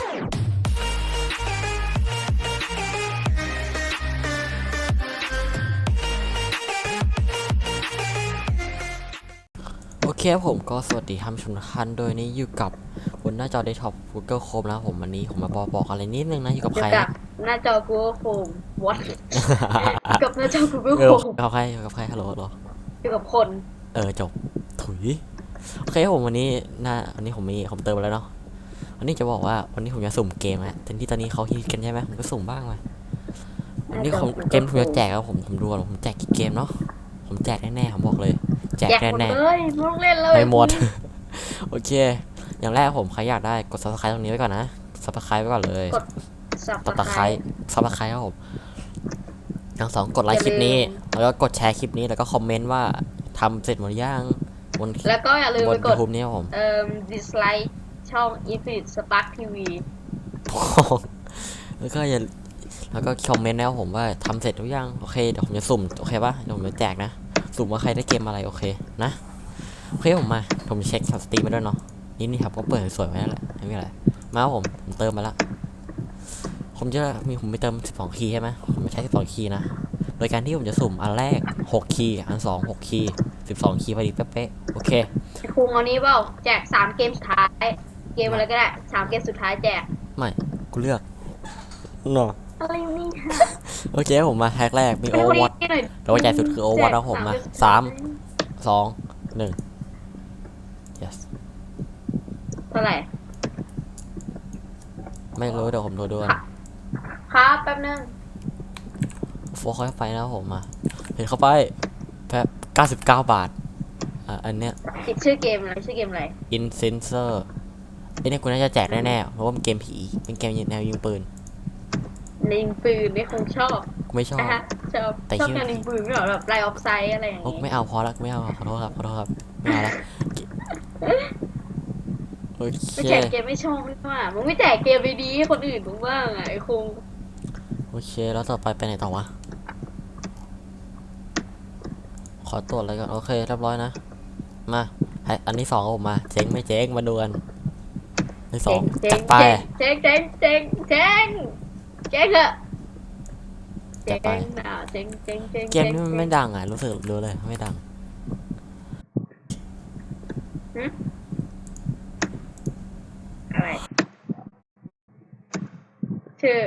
โอเคครับผมก็สวัสดีท่านผู้ชมทุกท่านโดยนี้อยู่กับบนหน้าจอเดสก์ท็อป Google Chrome นะครับผมวันนี้ผมมาบอกบอกอะไรนิดนึงนะอยู่กับอยู่ใครกับนะ หน้าจอ Google Chrome what กับหน้าจอ Google เออ Chrome กับใครอยู่กับใครฮัลโหลฮัลโหลอยู่กับคน เออจบถุยโอเคครับผมวันนี้หน้าวันนี้ผมมีผมเติมมาแล้วเนาะ วันนี้จะบอกว่าวันนี้ผมจะสุ่มเกมอะแต่ที่ตอนนี้เขาฮิตกันใช่ไหมผมก็สุ่มบ้างมาวันนี้ผมเกมที่ผมจะแจกครับผมผมดูก่อนผมแจกกี่เกมเนาะผมแจกแน่ๆผมบอกเลย แจกแจกหมดแน่ๆเลยไม่ต้องเล่นเลยไม่หมดโอเค อย่างแรกผมใครอยากได้กด subscribe ตรงนี้ไว้ก่อนนะ subscribe ไว้ก่อนเลยสับตะตะไคร้ subscribe ครับผมอย่างสองกดไลค์คลิปนี้ แล้วก็กดแชร์คลิปนี้แล้วก็คอมเมนต์ว่าทำเสร็จหมดหรือยังบนแล้วก็อย่าลืมบไปนกยูดทูบนี้ครับผมเอ่อ dislike ช่อง Infinite Spark TV แล้วก็อย่าแล้วก็คอมเมนต์นะครับผมว่าทำเสร็จหรือยังโอเคเดี๋ยวผมจะสุ่มโอเคปะเดี๋ยวผมจะแจกนะ สุ่มว่าใครได้เกมอะไรโอเคนะโอเคผมมาผมเช็คสตรีมไปด้วยเนาะนี่นี่ครับก็เปิดสวยๆไว้นั่นแหละไม่มีอะไรมาครับผมผมเติมมาละผมจะมีผมไปเติม 12 คีย์ใช่ไหมผมไม่ใช้ 12 คีย์นะ โดยการที่ผมจะสุ่มอันแรก 6 คีย์อัน 2 6 คีย์12 คีย์พอดีเป๊ะๆโอเคไอ้คุงเอานี้เปล่าแจกสามเกมสุดท้าย เกมอะไรก็ได้สามเกมสุดท้ายแจกไม่ กูเลือกเนาะอะไรนี่โอเคผมมาแท็กแรกมีโอวอตหน่อยแต่ว่าใหญ่สุดคือ Overwatch นะครับผมมาแจกสามสองหนึ่ง yes เท่าไหร่ ไม่รู้เดี๋ยวผมดูด้วยค่ะครับแป๊บนึงโฟกัสไฟนะครับผมมาเห็นเข้าไปแป๊บ99บาท อะอันเนี้ยติดชื่อเกมอะไรชื่อเกมอะไร Incenser ไอเนี้ยกูน่าจะแจกแน่ๆเพราะว่ามันเกมผี เป็นเกมแนวยิงปืนลิงปืนนี่คงชอบกูไม่ชอบนะฮะชอบแต่ชอบชื่อแนวลิงปืนไม่เหรอแบบไลออฟไซด์อะไรอย่างโอ้งี้ไม่เอาพอละไม่เอาขอโทษครับขอโทษครับไม่เอาละโอไม่เคแจกเกมไม่ชอบไม่ว่ามึงไม่แจกเกมดีๆให้คนอื่นมึงบ้างอะไอ้คุงโอเค แล้วต่อไปไปไหนต่อวะ ขอตรวจอะไรก่อน โอเคเรียบร้อยนะ มาให้อันที่สองเอาผมมา เจ๊งไม่เจ๊งมาดูกัน อันที่สองเจ๊จังดไปเจ๊งเจ๊งเจ๊งเจ๊งเจ๊งเจ๊งเถอะจัเจ๊ดงไปอะเจ๊งเจ๊งเจ๊งเกมนี้มันไม่ดังอะรู้สึกรู้เลยไม่ดังอะไรชื่อ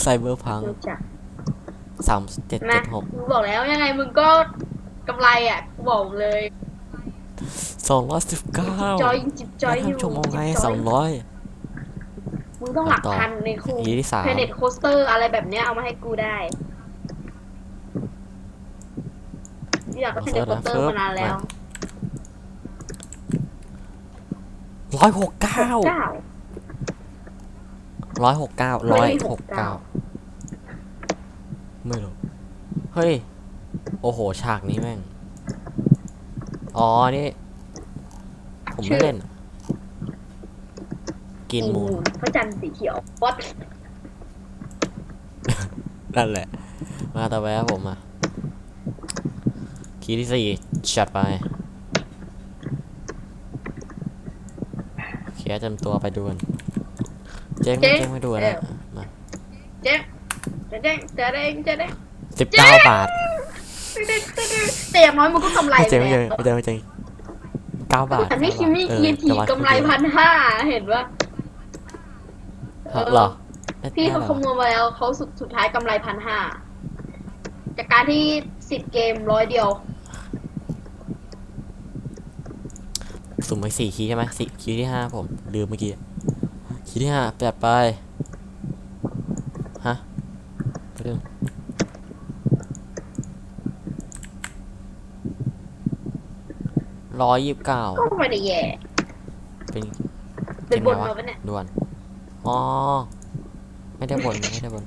ไซเบอร์พังรู้จักสามเจ็ดนะเจ็ดหกมึงบอกแล้วยังไงมึงก็กำไรอะกูบอกเลย สองร้อยสิบเก้าจอยจิบจอยอยู่ชั่วโมงไงจิบจสออยงร้อยมึงต้องหลักต่อพันในครูอีที่สามเพเน็ตโคสเตอร์อะไรแบบเนี้ยเอามาให้กูได้อยากกับเพเน็ตโคสเตอร์มานานแล้วร้อยหกเก้าเก้าร้อยหกเก้าร้ร้ออยยหหกกเก้าเก้าไม่รู้ เฮ้ย โอ้โห ฉากนี้แม่ง อ๋อ นี่ ผมไม่เล่น กินมูนพระจันทร์สีเขียววัดนั่นแหละ มาต่อไปครับผมอะคีย์ที่สี่จัดไปโอเคเต็มตัวไปดูกันเจ๊งไม่เจ๊งไม่ดูกันนะมาเจ๊งเจ๊งเจ๊งเจ๊งเจ๊งสิบเก้าบาทแต่อย่างน้อยมันก็กำไรไม่เจ๊งไม่แล้เจ๊งวไม่เจ๊งไม่เจ๊งเก้าบาทแต่นี่คิมมี่เออคีทีแต่ว่ากำไรพันห้าเห็นปะเหรอพี่เขาได้หรอ คำนวณมาแล้วเขาสุดสุดท้ายกำไรพันห้าจากการที่สิบเกมร้อยเดียวสุ่มไปสี่คีย์ใช่ไหมสี่คีย์ที่ห้าผมลืมเมื่อกี้คีย์ที่ห้าแปดไปฮะไปเรื่อง ร้อยยี่สิบเก้าก็ไม่ได้แย่เป็นเป็นบนไงมาปะเนี่ยด่วนอ๋อไม่ได้บนไม่ได้บน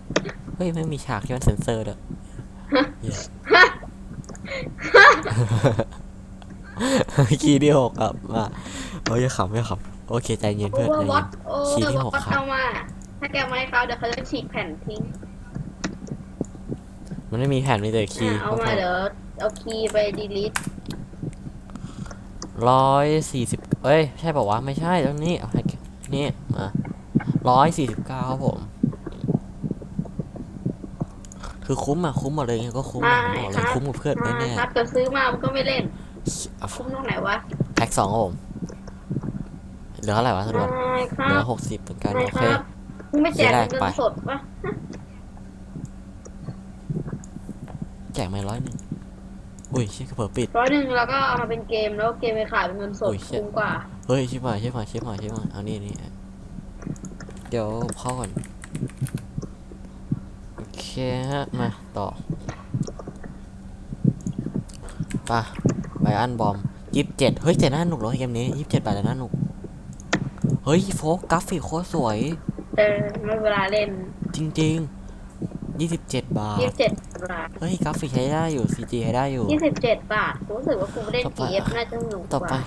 เฮ้ยไม่มีฉากที่มันเซ็นเซอร์ด้วยเหี้ยคีย์ที่หกครับมาโอ้ยอย่าขำอย่าขำโอเคใจเย็นโอเพื่อนเวอใจร์วอเย็ตนโอคีย์เวอที่ร์หวกอตครับเอามาถ้าแกไม่ให้เขาเดี๋ยวเขาจะฉีกแผ่นทิ้งมันไม่มีแผ่นมีแต่คีย์อะเอามาเดี๋ยวเอาคีย์ไปดีลิท ร้อยสี่สิบเอ้ย ใช่ป่าวะ ไม่ใช่ตรงนี้เอาให้นี่มาร้อยสี่สิบเก้าครับผม คือคุ้มอะคุ้มหมดเลยไงก็คุ้มอะผมบอกเลยคุ้มกับเพื่อนอ่าแน่ครับจะซื้อมามันก็ไม่เล่นๆเอาคุ้มตรงไหนวะ แพ็คสองครับผม เหลือเท่าไหร่วะสะดวกไม่คเหลืรัอบหกสิบเหมือนกันไม่โอคเครับมึงไม่แจกซื้อแรกเงินไปสดปะแจกมาร้อยหนึ่ง อุ้ยชิบกระเป๋าปิด ร้อยหนึ่งแล้วก็เอามาเป็นเกมแล้วเกมไปขายเป็นเงินสดโอ้ยเชี่ย คุ้มกว่าเฮ้ยชิบหายชิบหายชิบหายชิบหายเอานี่นี่เดี๋ยวเข้าก่อนโอเคฮะมาต่อไป่ะไบอันบอมยี่สิบเจ็ดเฮ้ยแต่น่าหนุกเลยเกมนี้ยี่สิบเจ็ดบาทแต่น่าหนุก เฮ้ยโฟกกราฟิกโคตรสวย เออไม่เวลาเล่นจริงๆยี่สิบเจ็ดบาท ยี่สิบเจ็ดบาท เฮ้ยกราฟิกใช้ได้อยู่ซีจีใช้ได้อยู่ ยี่สิบเจ็ดบาทกูรู้สึกว่ากูเล่นต่อไป PS น่าจะสนุกต่อกไปว่า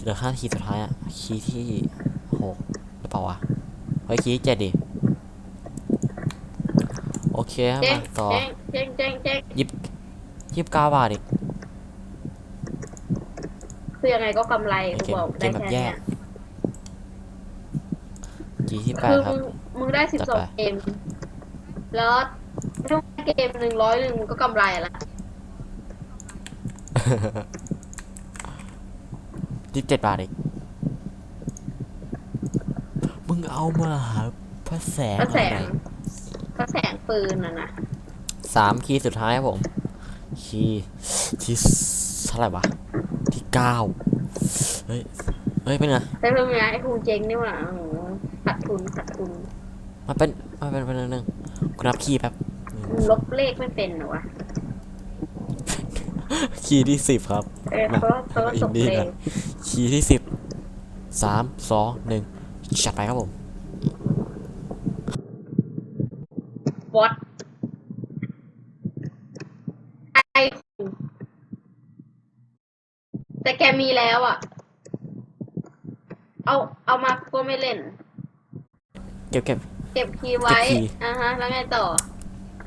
เหลือห้าคีย์สุดท้ายอะคีย์ที่หกหรือเปล่าวะเฮ้ยคีย์ที่เจ็ดดิ โอเคครับเจ๊งมาต่อเจ๊งเจ๊งเจ๊งเจ๊งยิบยิบเก้าบาทอีกคือยังไงก็กำไรเกกูมบอกเกได้มแบบแค่แยเนี้กยคีย์ที่แปดคือครับมึงมึงได้สิบจัดสองไปเกม แล้วถ้าเกมหนึ่งร้อยหนึ่งมึงก็กำไรละยี่สิบเจ็ดบาทอีกมึงเอามาหาพระแสงพระแสอะไรงพระแสงปืนน่ะนะสามคีย์สุดท้ายครับผม คีย์ที่เท่าไหร่วะ ที่เก้าเฮ้ย เฮ้ย เป็นไงแต่เพิ่งนะไอ้คูเจ๊งนี่หว่าโอ้โหขาดทุนขาดทุนมาเป็นมาเป็นเป็นหนึ่ง กูนับคีย์แป๊บมึงลบเลขไม่เป็นเหรอวะ คีย์ที่สิบครับเออเพราะว่าเพราะว่าตกอินดี้เลนะขคีย์ที่สิบสามสองหนึ่งจัดไปครับผมวอตไอคูแต่แกมีแล้วอะ เอาเอามาก็ไม่เล่น เก็บเก็บ เก็บคีย์ไว้ เก็บคีย์ อ่าฮะ แล้วไงต่อ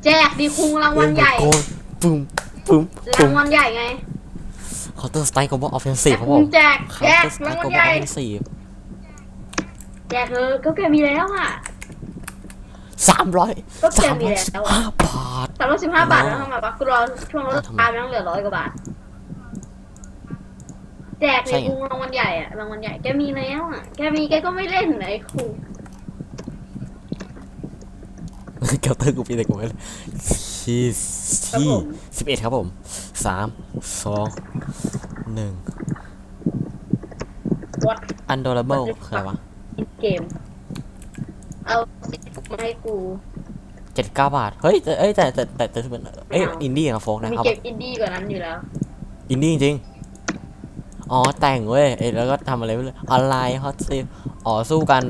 แจกดีคุงรางวัลใหญ่โกนปุ้มปุ้มปุ้รามงวัลใหญ่ไงเคาน์เตอร์สไตล์คอมบออฟเฟนซีแต่ฟครับคุผงมแจกเคาแจน์กเตอร์สไตรางล์ควัอลมบอใหอญ่ฟเฟนซีฟแจกเธอก็แกมีแล้วอะ สามร้อยก็แกสามมีร้อยแล้วห้าบาท สามร้อยสิบห้าบาทอ๋อแล้วทำไมวะกูรอช่วงลดทำไมตามยังเหลือร้อยกว่าบาท แจกใช่ในไงคุงรางวัลใหญ่อะรางวัลใหญ่แกมีแล้วอะแกมีแกก็ไม่เล่นไอ้คุง เคาเตอร์กูปีแต่กูไม่เลยที่ที่สิบเอ็ดครับผมสามสองหนึ่งวัดอันโดรเบิลคืออะไรวะเกม เอาสิมาให้กูเจ็ดเก้าบาท เฮ้ยแต่เอ้ยแต่แต่แต่แต่แต่เอ้ยไม่เอาอินดี้กับโฟกนะมีเอาเก็บอินดี้กว่านั้นอยู่แล้ว อินดี้จริง อ๋อแต่งเว้ยเอ้ยแล้วก็ทำอะไรไม่รู้ออนไลน์ฮอตซีอ๋อสู้กัน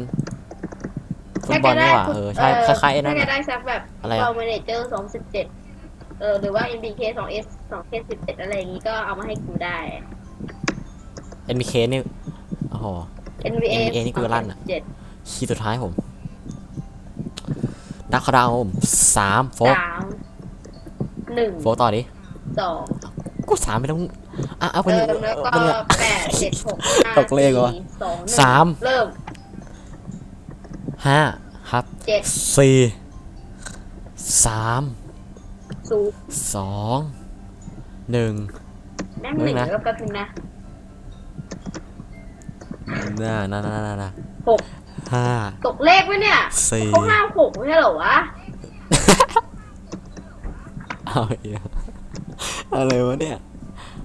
ฟุตบอลนี่หว่าเออใช่คล้ายๆไอ้นั่นถ้าแกอะได้สักแบบอะไรอะ เราเมเนเจอร์สองสิบเจ็ดเออหรือว่า MBK สอง S สอง K สิบเจ็ดอะไรอย่างงี้ก็เอามาให้กูได้ เอ็นบีเคนี่โอ้โห NBA NBA นี่กูลั่นอะ เจ็ดคีย์สุดท้ายผมดักคาดาวผมสามโฟกสามหนึ่งโฟกต่อดิสองกูสามไปแล้วอะเอาไปเอเลยอแล้วก็เอาไปเลย แปดเจ็ดหกห้าตกเลขเหรอสี่สองหนึ่งสาม เริ่มห้า ครับเจ็ดสี่สามศูนย์สองหนึ่งแม่งหนึ่งเฮ้ยนะ แล้วแป๊บนึงนะ น่าน่าน่าน่าน่าหก ห้าตกเลขไว้เนี่ยสี่เขาห้ามหกไม่ใช่เหรอวะเอาอีกแล้วอะไรวะเนี่ย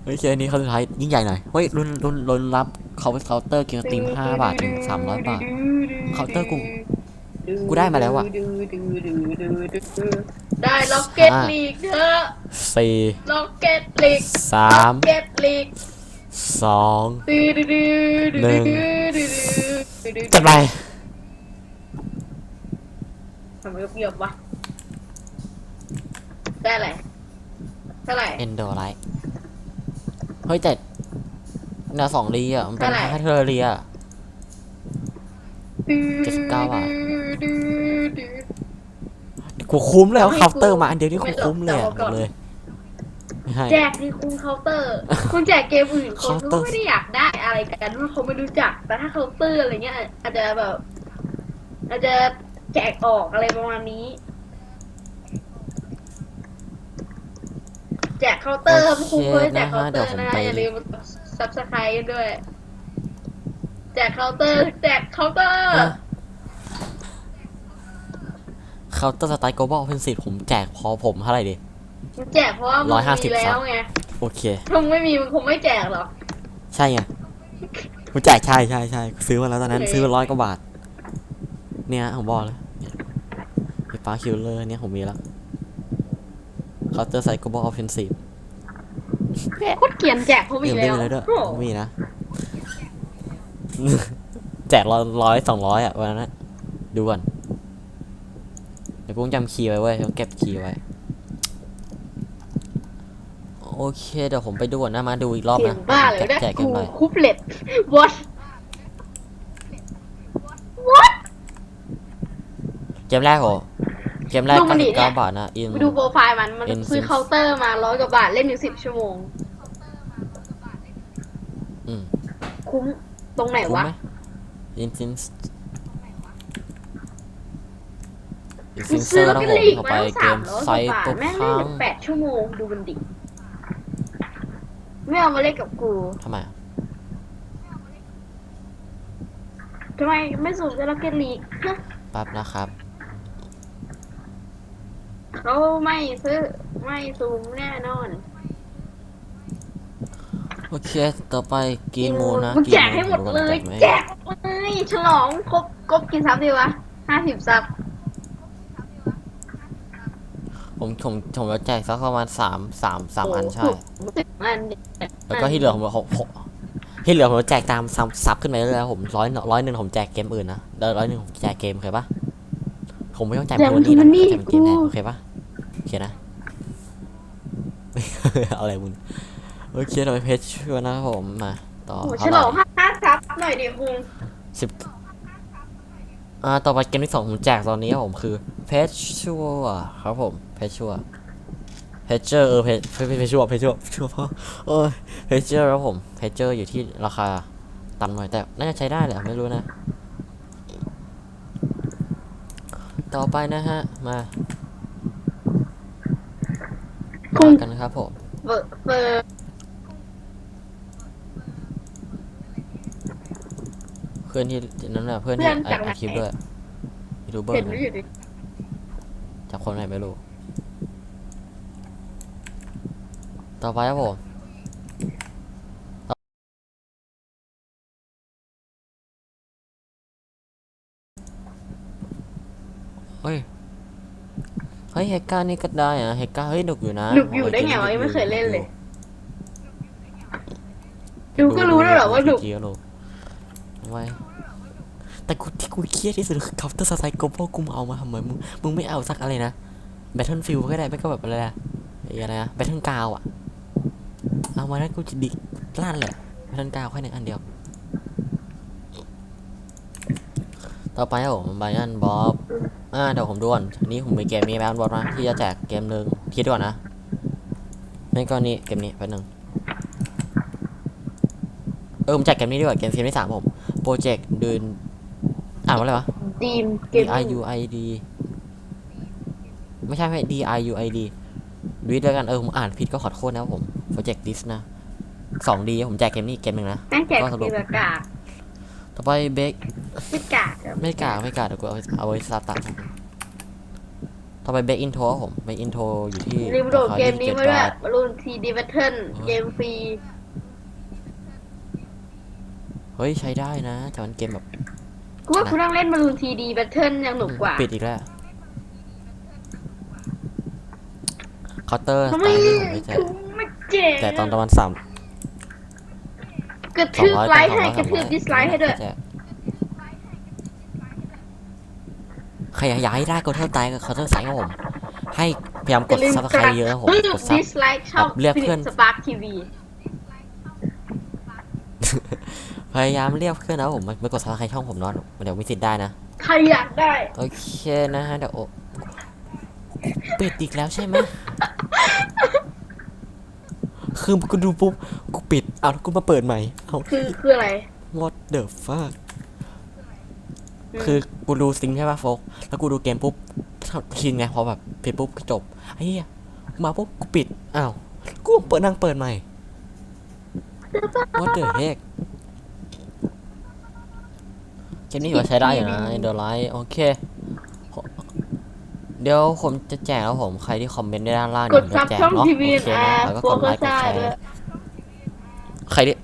เฮ้ยเคสนี้เขาสุดท้ายยิ่งใหญ่หน่อยเฮ้ยรุนรุนรุนรับเขาเคาน์เตอร์เกียร์ตีมห้าบาทถึงสามร้อยบาทเคาน์เตอร์กู กูได้มาแล้วอะ ได้ล็อกเก็ตห้าลีกเถอะสี่ล็อกเก็ตลีกสามล็อกเก็ตลีกสองดื้อดื้อดื้อดื้อหนึ่งดื้อดื้อดื้อจัดไปทำไมเงียบๆวะได้อะไรเท่าไหร่ เอนโดไลท์เฮ้ยแต่แนวสองลีอะมันเป็นเท่าไหร่ให้เทอร์เรียเจ็ดสิบเก้าบาท ดื้อดื้อ กูคุ้มแล้วให้เคาน์เตอร์กูมาอันเดียวนี่ไม่กูคุ้มเลยอะหรอกบอกเลยไม่ให้ แจกที่คุณเคาน์เตอร์ คุณแจกเกมอื่นคนก็เคาน์เตอร์ไม่ได้อยากได้อะไรกันเพราะเขาไม่รู้จัก แต่ถ้าเคาน์เตอร์อะไรเงี้ย อาจจะแบบ อาจจะแจกออกอะไรประมาณนี้ แจกเคาน์เตอร์ครูเคยแจกเคาน์เตอร์นะอย่าลืมซับสไครต์ด้วย แจกเคาน์เตอร์ แจกเคาน์เตอร์ เคาน์เตอร์สไตล์ global offensive ผมแจกพอผมเท่าไหร่ดิ แจกเพราะว่ามันร้อยห้าสิมีบแล้วไงโอเค ถ้ามึงไม่มีมันคงไม่แจกหรอก ใช่ไงผมแจกใช่ใช่ใช่ซื้อมาแล้วตอนนั้นโอเค ซื้อมาร้อยกว่าบาท เนี่ยผมบอกเลยไอ้ปาคิวเลอร์เนี่ยผมมีแล้วเคาน์เตอร์สไตล์ global offensive โคตรเกลียนแจกเขาเดี๋อียวกไม่แล้วมีเลยด้วยโอ้โหไม่มีนะ แจกร้อยร้อยสองร้อยอะวันนั้นอะดูก่อนเดี๋ยวกูต้องจำคีย์ไว้เว้ยต้องเก็บคีย์ไว้ โอเคเดี๋ยวผมไปดูก่อนนะมาดูอีกรอบเสียนะงบ้าเลยแจกนะแจกกักูนไปคุปเล็ต what what เกมแรกโหเกมแรกดูมันดิ99เนี่ยบาทนะอิน ไปดูโปรไฟล์มัน มัน Instance ซื้อเคาน์เตอร์มาร้อยกว่าบาท เล่นอยู่สิบชั่วโมง อืมคุ้มตรงไหนคุ้มวะ ไหมอินซิน อินกูซินเซซื้ออร์แล้วนะก็ผมลีกต่อมาไปตั้งเกสามมร้อยไซกว่าบาทโคแม่งพัเล่นงอยู่แปดชั่วโมงดูมันดิไม่เอามาเล่นกับกูทำไมอะทำไมไม่สูบจะล็อกเก็ตลีกฮะแป๊บนะครับ เขาไม่ซื้อไม่ซูมแน่นอนโอเค ต่อไปกีมูนะมึงกีแจกให้หมดเลย แจกเลย ฉลองครบครบกี่ซับดีวะห้าสิบซับ ผมผมผมจะแจกสักประมาณสามสามสามอันใช่สิบอันแล้วก็ที่เหลือผมหกหกที่เหลือผมจะแจกตามซับซับขึ้นไปเรื่อยๆผมร้อยร้อยหนึ่งผมแจกเกมอื่นนะเดี๋ยวร้อยหนึ่งผมแจกเกมโอเคปะผมไม่ต้องจ่ายแจกเป็มันนนี้ทูนะมันนี่จ่ายเป็นเกมแทนกูโอเคปะโอเคนะ อะไรมึงโอเคเราไปเพจชัวร์นะครับผมมาต่อโอ้โหฉเท่าไหลร่องห้าซับหน่อยดิคุณสิบอ่าต่อไปเกมที่สองผมแจกตอนนี้ครับผมคือเพจชัวร์ครับผม เพจชัวร์เพจเจอร์เออเพจเพจชัวร์เพจชัวร์ชัวร์เพราะเออเพจเจอร์ครับผมเพจเจอร์อยู่ที่ราคาต่ำหน่อยแต่น่าจะใช้ได้แหละไม่รู้นะ ต่อไปนะฮะ มาคุณมากันนะครับผมเฟอร์เฟอร์เพื่อนที่นั่นน่ะเพื่อนที่ไอไอคลิปด้วยยูทูบเบอเห็นร์ไหมนะอยู่ดิจากคนไหนไม่รู้ ต่อไปครับผมเฮ้ย เฮ้ยเฮกานี่ก็ได้อะเฮกาเฮ้ยหนุกอยู่นะหนุกอยู่ได้ไงวะยังไม่เคยเล่นเลย ดูก็รู้แล้วเหรอว่าหนุกเกียร์รู้ทำไมแต่กูที่กูเครียดที่สุดคือคัพเตอร์สไตล์โกโบกูมาเอามาทำไมมึงมึงไม่เอาสักอะไรนะแบทเทิลฟิลก็ได้ไม่ก็แบบอะไรอะไอ้อะไรนะแบทเทิลกาวอะ เอามาแล้วกูจะดิลั่นเลยแบทเทิลกาวแค่หนึ่งอันเดียว ต่อไปครับผมไบอันบ๊อบอ่าเดี๋ยวผมดูก่อนอันนี้ผมมีเกมนี้ไบอันบ๊อบนะที่จะแจกเกมหนึ่งคิดก่อนนะไม่ก็นี้เกมนี้แป๊บนึงเออผมแจกเกมนี้ดีกว่าเกมเกมที่สามผมโปรเจกต์เดินอ่านว่าอะไรวะดีมเก D ม I U I D ไม่ใช่ไม่ D I U I D ดูแล้วกันเออผมอ่านผิดก็ขอโทษนะครับผม โปรเจกต์ดิสนะสองดีผมแจกเกมนี้อีกเกมหนึ่งนะ แม่งแจกก็สรุตีปละกากต่อไปเบกไม่กากอะไม่กล้าไม่กล้าเดี๋ยวกูเอาเอาไว้สตาร์ทต่อไปเบกอินโทรผมเบกอินโทรอยู่ที่ลืมโหลดราคาเกมนี้27มาด้วยบาทบอลลูนทีดีแบทเทิลเออเกมฟรีเฮ้ยใช้ได้นะแต่มันเกมแบบ กูว่ากูนั่งเล่นบอลลูนทีดีแบทเทิลยังหนุกกว่าปิดอีกแล้วเคาน์เตอร์สทำไตไมล์นี่ผมไม่แจกกูไม่ เจ๋งแต่ตอนประมาณสามกระสองทืบร้อยไลค์สองให้ร้อยกระทืบดิสไลค์ให้ด้วยใครอยากให้ได้กดเท่าไตกับเคาน์เตอร์ไซกับผม ให้พยายามกดซับสไครต์เยอะนะผมกดซับ ดิสไลค์ช่องแบบเรียกเพื่อน สปาร์คทีวีพยายามเรียกเพื่อนนะผมไม่กดซับสไครต์ช่องผมเนาะเดี๋ยวมีสิทธิ์ได้นะ ใครอยากได้ โอเคนะฮะเดี๋ยวโอปิดอีกแล้วใช่ไหม คือกูดูปุ๊บกูปิดเอาแล้วกูมาเปิดใหม่เอาคือคืออะไร what the fuck อืม คือกูดูซิงค์ใช่ป่ะโฟกแล้วกูดูเกมปุ๊บชินไงพอแบบปิดปุ๊บก็จบไอ้เหี้ยมาปุ๊บกูปิดอ้าวกูเปิดนั่งเปิดใหม่ what the heck เกมนี้ถือว่าใช้ได้อยู่นะเดอ l ไลท์โอเค เดี๋ยวผมจะแจกแล้วผมใครที่คอมเมนต์ได้ด้านล่างกเดี๋ยดวผมซัจะบแจกช่องเนาะทีโอวีเคแอนะร์แล้วก็โฟกดไลกัค์สกดแชด้วยร์ใครที่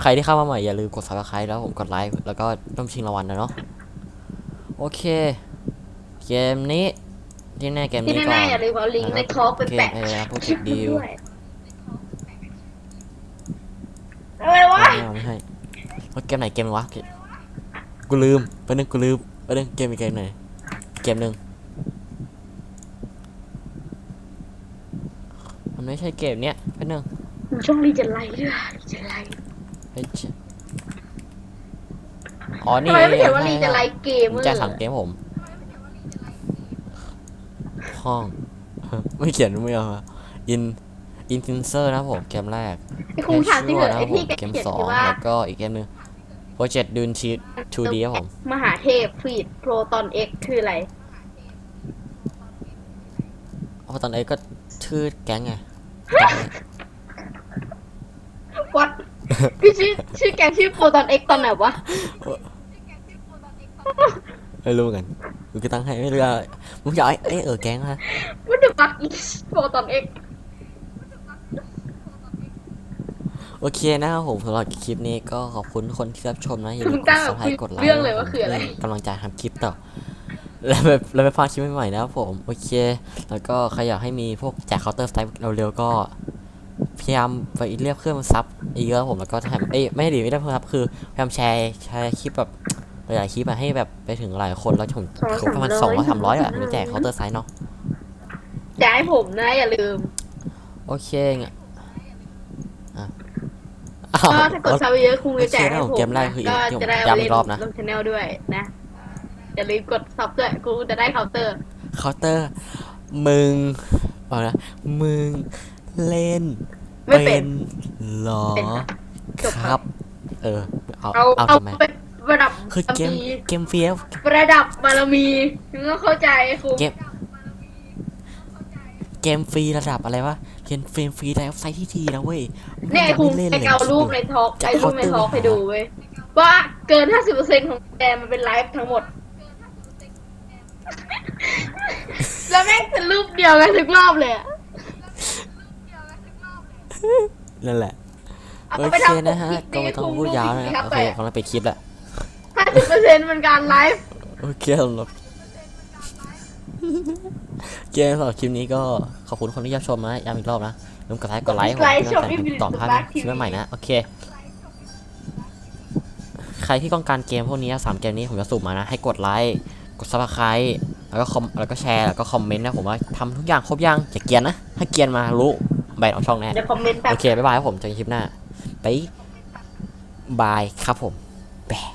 ใครที่เข้ามาใหม่อย่าลืมกด subscribe แล้วผมกดไลค์แล้วก็ต้องชิงรางวัลนะเนาะโอเค เกมนี้ที่แน่เกมที่นี้ก่อแน่นๆอย่าลืมเอาลิงก์ในทอล์กไปโอเคแปะเออโปรเจกต์ดีลด้วยอะไรวะ ไม่เอาไม่ให้ว่าเกมไหนเกมวะเกมกูลืมไปบนึงกูลืมไปบนึงเกมอีกเกมไหนเกมหนึ่ง มันไม่ใช่เกมเนี้ยไปบนึงช่องรีเจนไลท์ด้วยรีเจนไลท์เฮ้ยเชี่ยอ๋อ นี่ทำไมไม่เขียนว่าใช่รีเจนไลท์เกมผมจะสั่งเกมผม ห้อง ไม่เขียนไม่เอาอินอินฟินเซอร์นะครับผมเกมแรกไอ้คงถามที่เหลือนะคไอ้รับผที่มแกเกมเขียนสองคือว่าแล้วก็อีกเกมหนึงโปรเจกต์ดูนชีทูดีครับผม มหาเทพฟีดโปรตอนเอ็กคืออะไรเพราะตอนนี้ก็ชื่อแก๊งไง วัดพี่ชื่อชื่อแกชื่อโปรตอนเอ็กตอนไหนวะไม่รู้เหมือนกันกูก็ตั้งให้ไม่รู้ว่ามึงอยากให้ไอ้เออแก๊งฮะ What the fuck is โปรตอนเอ็กโอเคนะครับผมสำหรับคลิปนี้ก็ขอบคุณทุกคนที่รับชมนะอย่าลืมึมงกตั้ดงซับแบบสไครต์กดไลค์เรื่องเลยว่าคืออะไร กำลังใจทำคลิปต่อ แล้วแบบแล้วไม่พลาดคลิปใหม่ๆนะครับผมโอเค แล้วก็ใครอยากให้มีพวกแจกเคาน์เตอร์สไตล์เร็วๆก็พยายามไปเรียกเพื่อนมาซับอีกเยอะผมแล้วก็ทำเอ้ยไม่ดีไม่ได้เพื่อนครับคือพยายามแชร์แชร์คลิปแบบหลายๆคลิปอะให้แบบไปถึงหลายคนแล้วถึงสองประมาณสามสองร้อยร้อยสามร้อยอะสามร้อยถึงจะแจกเคาน์เตอร์ไซส์เนาะอย่าให้ผมนะอย่าลืม โอเคไงอะก็ถ้ากดซับเยอะคงจะแจกให้โอผมเคนะเกมแรกคือก็ที่ผมจะได้ย้ำเอาอีเล่นกรอบนะลงชแนลด้วยนะ อย่าลืมกดซับด้วยกูจะได้เคาน์เตอร์ เคาน์เตอร์ มึงเอานะมึงเล่นไม่เป็นเหรอเป็นค่ะจบคครัรับบเออ เอาเอาเอาเอาทำไมเป็นระดับคือเกมบารมีเกมเฟียสระดับบารมีมึงก็เข้าใจครูเกมเกมฟรีระดับอะไรวะเกมฟรีฟรีไลฟ์ไซต์ที่ทีนะเว้ยเนี่ยมึงครูจะไม่เล่นไปเลยเอารูปในทอล์กจะไอ้รูปในทอล์กเคาน์เตอร์ให้ดูเว้ยว่าเกิน 50%ของแกมันเป็นไลฟ์ทั้งหมด แล้วแม่งเป็นรูปเดียวกันทุกรอบเลยอะนั่นแหละเอาโอไปเคทำนะฮะปกก็ไม่ต้องครูพูดยาวนะรูปโอเคกำลังไปดคลิปแหละ50%เป็นการไลฟ์ โอเคสำหรับเกมสำหรับคลิปนี้ก็ขอบคุณคนที่รับชมนะย้ำอีกรอบนะลืมกดไลค์กดไลค์ผมไลค์เพื่ชอมเป็นที่การติดต่อพลาดคลิปใหม่ๆนะ โอเค ใครที่ต้องการเกมพวกนี้สามเกมนี้ผมจะสุ่มมานะ ให้กดไลค์ กดซับสไครต์แล้วก็คอมแล้วก็แชร์แล้วก็คอมเมนต์นะผมว่าทำทุกอย่างครบยังอย่าเกรียนนะ ถ้าเกรียนมารู้แบนออกช่องแน่เดี๋ยวคอมเมนต์แบบโอเคบ๊ายบายครับผมเจอกันคลิปหน้าไปบายครับผมแบะ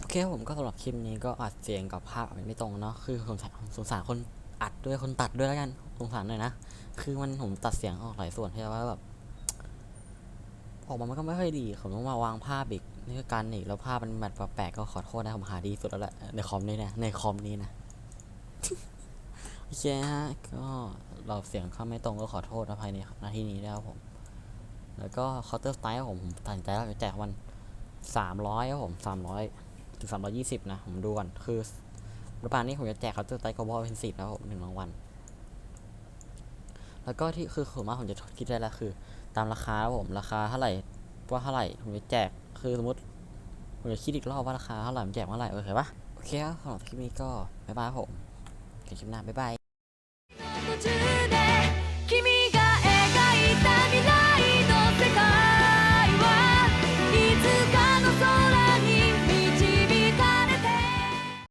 โอเคครับผมก็สำหรับคลิปนี้ก็อัดเสียงกับภาพอาจจะไม่ตรงเนาะคือสงสารสงสารคนอัดด้วยคนตัดด้วยแล้วกันสงสารหน่อยนะคือมันผมตัดเสียงออกหลายส่วนที่ว่าแบบออกมามันก็ไม่ค่อยดีผมต้องมาวางภาพอีก นี่คือการอีกแล้วภาพมันแบบแปลกๆก็ขอโทษนะผมหาดีสุดแล้วแหละในคอมนี้นะในคอมนี้นะโอเคฮะก็เราเสียงเข้าไม่ตรงก็ขอโทษอภัยในนาทีนี้ด้วยครับผม แล้วก็เคาน์เตอร์สไตล์ผมผมตัดสินใจแล้วจะแจกวันสามร้อยครับผมสามร้อยถึงสามร้อยี่สิบนะผมดูก่อนคือรัฐบาลนี้ผมจะแจกเคาน์เตอร์สไตล์กบอลเป็นสิบแล้วผมหนึ่งรางวัลแล้วก็ที่คือผมว่าผมจะคิดได้แล้วคือ ตามราคาครับผมราคาเท่าไหร่ว่าเท่าไหร่ผมจะแจก คือสมมติผมจะคิดอีกรอบว่าราคาเท่าไหร่มันแจกเมื่อไหร่โอเคปะโอเคครับสำหรับคลิปนี้ก็บ๊ายบายผมเจอกันคลิปหน้าบ๊ายบาย